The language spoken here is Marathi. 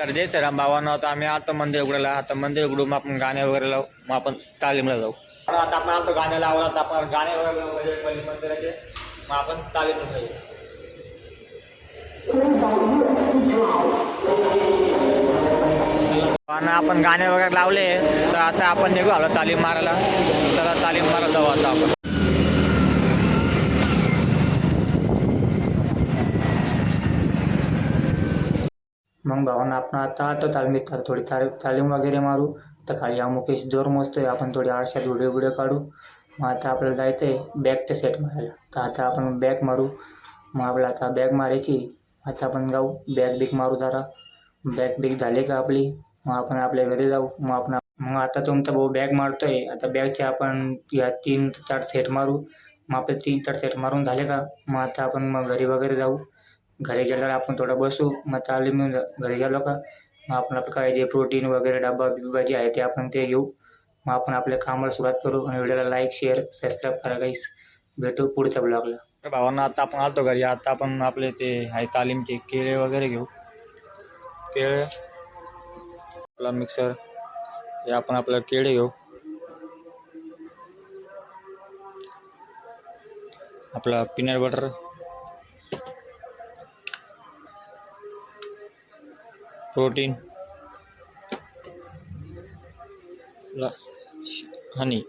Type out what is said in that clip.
तर जय श्रीराम भावांना आता आम्ही आता मंदिर उघडायला आता मंदिर उघडून आपण गाणे वगैरे लावू. मग आपण तालीमला जाऊ. आता आपण आमचं गाणे लावलं आता आपण गाणे वगैरे पहिले मंदिराचे. मग आपण तालीमला जाऊ. पण आपण गाणे वगैरे लावले तर आता आपण निघू आलो तालीम मारायला. तर तालीम मारायला जाऊ आता आपण. मग भावांना आपण आता आता तालमीत तर थोडी तार तालीम वगैरे मारू. तर खाली हा मुकेश जोर मोजतोय. आपण थोडी आरशात व्हिडिओ व्हिडिओ काढू. मग आता आपल्याला जायचं आहे बॅगचं सेट मारायला. तर आता आपण बॅग मारू. मग आपल्याला आता बॅग मारायची. आता आपण जाऊ. बॅग बिग मारू जरा. बॅग बिग झाली का आपली? मग आपण आपल्या घरी जाऊ. मग आपण मग आता तुमचा भाऊ बॅग मारतोय. आता बॅगचे आपण या तीन चार सेट मारू. मग आपले तीन चार सेट मारून झाले का? मग आता आपण मग घरी वगैरे जाऊ. घरी गेल्यावर आपण थोडं बसू मग तालीम घरी गेलो का? मग आपण आपलं काय जे प्रोटीन वगैरे डबा बिबा जे आहे ते आपण ते घेऊ. मग आपण आपल्या कामाला सुरुवात करू आणि व्हिडिओला लाईक शेअर सबस्क्राईब करा काही भेटू पुढच्या ब्लॉगला भावांना आता आपण आलतो घरी. आता आपण आपले ते आहे तालीमचे केळे वगैरे घेऊ. केळे आपला मिक्सर हे आपण आपलं केळे घेऊ. आपला पीनट बटर प्रोटीन हनी